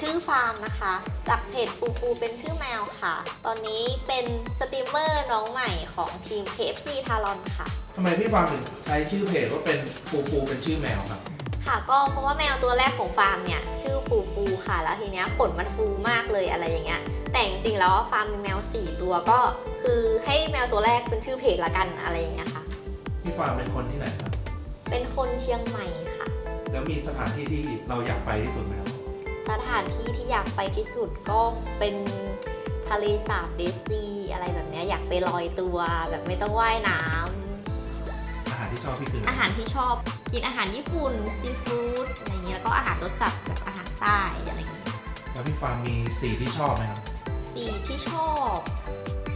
ชื่อฟาร์มนะคะ จากเพจฟูฟูเป็นชื่อแมวค่ะ ตอนนี้เป็นสตรีมเมอร์น้องใหม่ของทีม KFC ทารอนค่ะ ทำไมพี่ฟาร์มถึงใช้ชื่อเพจว่าเป็นปูปูเป็นชื่อแมวครับ ค่ะก็เพราะว่าแมวตัวแรกของฟาร์มเนี่ย ชื่อฟูฟูค่ะ แล้วทีเนี้ยขนมันฟูมากเลยอะไรอย่างเงี้ยแต่จริงๆแล้วฟาร์มมีแมว 4 ตัวก็ คือให้แมวตัวแรกเป็นชื่อเพจละกันอะไรอย่างเงี้ยค่ะ พี่ฟาร์มเป็นคนที่ไหนครับ เป็นคนเชียงใหม่ค่ะ แล้วมีสถานที่ที่เราอยากไปที่สุดไหมครับ สถานที่ที่อยากไปที่สุดก็เป็นทะเลสาบเดซีอะไรแบบเนี้ยอยากไปลอยตัวแบบไม่ต้องว่ายน้ำอาหารที่ชอบพี่คืออะไรอาหารที่ชอบกินอาหารญี่ปุ่นซีฟู้ดอะไรเงี้ยแล้วก็อาหารรสจัดแบบอาหารใต้อะไรเงี้ยแล้วพี่ฟาร์มมีสีที่ชอบไหมครับสีที่ชอบ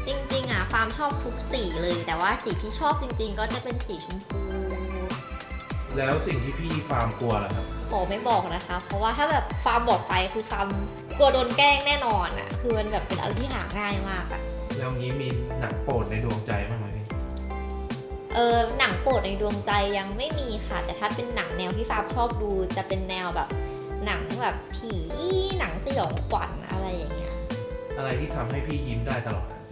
จริงๆอะฟาร์มชอบทุกสีเลย แต่ว่าสีที่ชอบจริง ๆ ก็จะเป็นสีชมพู แล้วสิ่งที่พี่ฟาร์มกลัวล่ะครับ ขอไม่บอกนะคะ เพราะว่าถ้าแบบฟาร์มบอกไปคือฟาร์มกลัวโดนแกล้งแน่นอนอะ คือมันแบบเป็นอะไรที่หาง่ายมากอะ แล้วงี้มีหนังโปรดในดวงใจบ้างไหมพี่เออหนังโปรดในดวงใจยังไม่มีค่ะ แต่ถ้าเป็นหนังแนวที่ฟาร์มชอบดูจะเป็นแนวแบบหนังแบบผีหนังสยองขวัญอะไรอย่างเงี้ย อะไรที่ทำให้พี่ยิ้มได้ตลอดอะ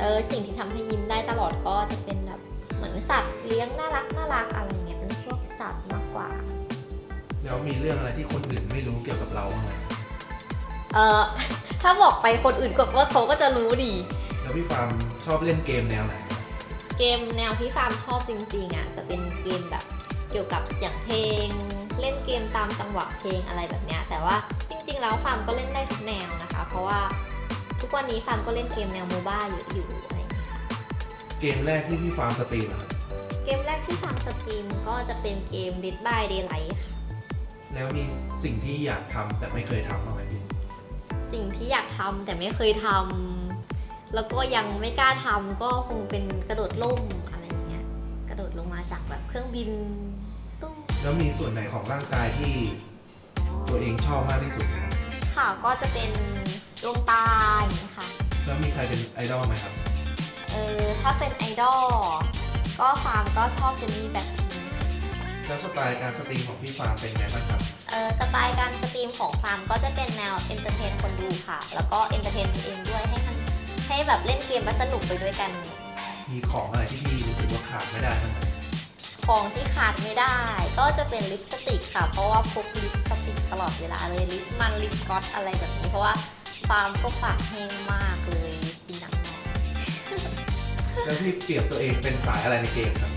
เออสิ่งที่ทำให้ยิ้มได้ตลอดก็จะเป็นแบบเหมือนสัตว์เลี้ยงน่ารักน่ารักอะไรอย่างเงี้ยเป็นพวกสัตว์มากกว่า แล้วมีเรื่องอะไรที่คนอื่นไม่รู้เกี่ยวกับเราบ้างไหมเออ ถ้าบอกไปคนอื่นก็ก็เขาก็จะรู้ดี แล้วพี่ฟาร์มชอบเล่นเกมแนวไหนเกมแนวที่ฟาร์มชอบจริงๆอะจะเป็นเกมแบบเกี่ยวกับเสียงเพลง เล่นเกมตามจังหวะเพลงอะไรแบบเนี้ยแต่ว่าจริง ๆ แล้วฟาร์มก็เล่นได้ทุกแนวนะคะ เพราะว่าทุกวันนี้ฟาร์มก็เล่นเกมแนวโมบ้าอยู่อยู่อะไรอย่างเงี้ยค่ะเกมแรกที่พี่ฟาร์มสตรีมอะครับ เกมแรกที่ฟาร์มสตรีมก็จะเป็นเกม Dead by Daylight ค่ะ แล้วมีสิ่งที่อยากทำแต่ไม่เคยทำบ้างไหมพี่สิ่งที่อยากทำแต่ไม่เคยทำแล้วก็ยังไม่กล้าทำก็คงเป็นกระโดดล่มอะไรอย่างเงี้ยกระโดดลงมาจากแบบเครื่องบินตุ้มแล้วมีส่วนไหนของร่างกายที่ตัวเองชอบมากที่สุดไหมครับค่ะก็จะเป็นดวงตาอย่างเงี้ยค่ะ แล้วมีใครเป็นไอดอลไหมครับ เออถ้าเป็นไอดอล ก็ฟาร์มก็ชอบเจนนี่แบ็คพิงค์แล้วสไตล์การสตรีมของพี่ฟาร์มเป็นไงบ้างครับ เออสไตล์การสตรีมของฟาร์มก็จะเป็นแนวเอนเตอร์เทนคนดูค่ะ แล้วก็เอนเตอร์เทนตัวเองด้วยให้มันให้แบบเล่นเกมแล้วสนุกไปด้วยกันเนี่ยมีของอะไรที่พี่รู้สึกว่าขาดไม่ได้บ้างไหมของที่ขาดไม่ได้ ก็จะเป็นลิปสติกค่ะ เพราะว่าพกลิปสติกตลอดเวลาเลยลิปมันลิปกลอสอะไรแบบนี้ เพราะว่าฟาร์มก็ปากแห้งมากเลยกินหนังน้อย แล้วพี่เปรียบตัวเองเป็นสายอะไรในเกมครับ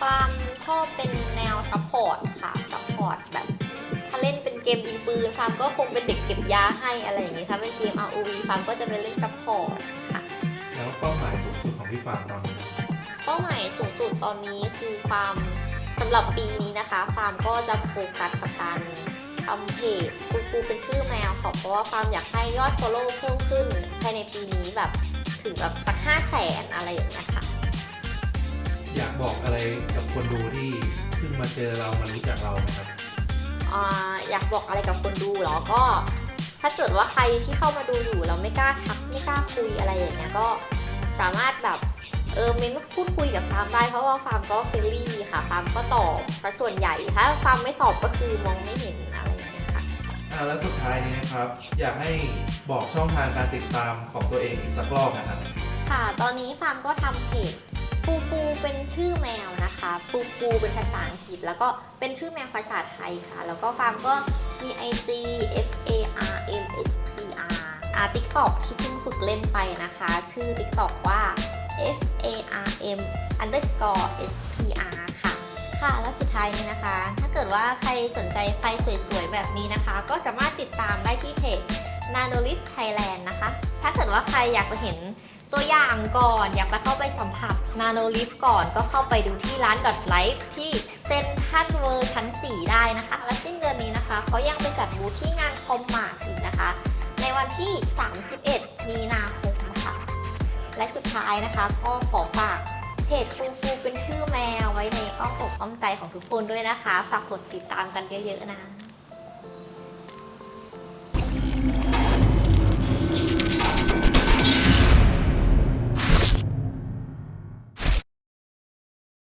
ฟาร์มชอบเป็นแนวซัพพอร์ตค่ะซัพพอร์ตแบบ ถ้าเล่นเป็นเกมยิงปืนฟาร์มก็คงเป็นเด็กเก็บยาให้อะไรอย่างนี้ถ้าเป็นเกม ROV ฟาร์มก็จะเป็นเล่นซัพพอร์ตค่ะแล้วเป้าหมายสูงสุดของพี่ฟาร์มตอนนี้เป้าหมายสูงสุดตอนนี้คือฟาร์มสำหรับปีนี้นะคะ ฟาร์มก็จะโฟกัสกับการทำเพจกูกูเป็นชื่อแมวค่ะเพราะว่าฟาร์มอยากให้ยอด follow เพิ่มขึ้นภายในปีนี้แบบ ถึงแบบสักห้าแสนอะไรอย่างเงี้ยค่ะ อยากบอกอะไรกับคนดูที่เพิ่งมาเจอเรามารู้จักเราไหมครับ อ่าอยากบอกอะไรกับคนดูเหรอก็ ถ้าเกิดว่าใครที่เข้ามาดูอยู่เราไม่กล้าทักไม่กล้าคุยอะไรอย่างเงี้ยก็สามารถแบบเออเมนพูดคุยกับฟาร์มได้เพราะว่าฟาร์มก็เฟรนลี่ค่ะฟาร์มก็ตอบแต่ส่วนใหญ่ถ้าฟาร์มไม่ตอบก็คือมองไม่เห็น อ่าแล้วสุดท้ายนี้นะครับ อยากให้บอกช่องทางการติดตามของตัวเองอีกสักรอบนะครับ ค่ะ ตอนนี้ฟาร์มก็ทำเพจฟูฟูเป็นชื่อแมวนะคะฟูฟูเป็นภาษาอังกฤษ แล้วก็เป็นชื่อแมวภาษาไทยค่ะ แล้วก็ฟาร์มก็มี IG F A R M S P R อ่า TikTok ที่เพิ่งฝึกเล่นไปนะคะ ชื่อ TikTok ว่า F A R M underscore S P R ค่ะ แล้วสุดท้ายนี้นะคะ ถ้าเกิดว่าใครสนใจไฟสวยๆ แบบนี้นะคะ ก็สามารถติดตามได้ที่เพจ n a n o l i t Thailand นะคะ ถ้าเกิดว่าใครอยากไปเห็นตัวอย่างก่อน อยากไปเข้าไปสัมผัส n a n o l i t ก่อนก็เข้าไปดูที่ร้าน Dot Life ที่เซ็นทรัลเวิร์ชั้น 4 ได้นะคะ และสิ้นเดือนนี้นะคะ เขายังไปจัดบูธที่งานคอมมาร์อีกนะคะ ในวันที่ 31 มีนาคมค่ะ และสุดท้ายนะคะก็ขอฝาก เพจฟูฟูเป็นชื่อแมวไว้ในอ้อมอกอ้อมใจของทุกคนด้วยนะคะ ฝากกดติดตามกันเยอะๆนะ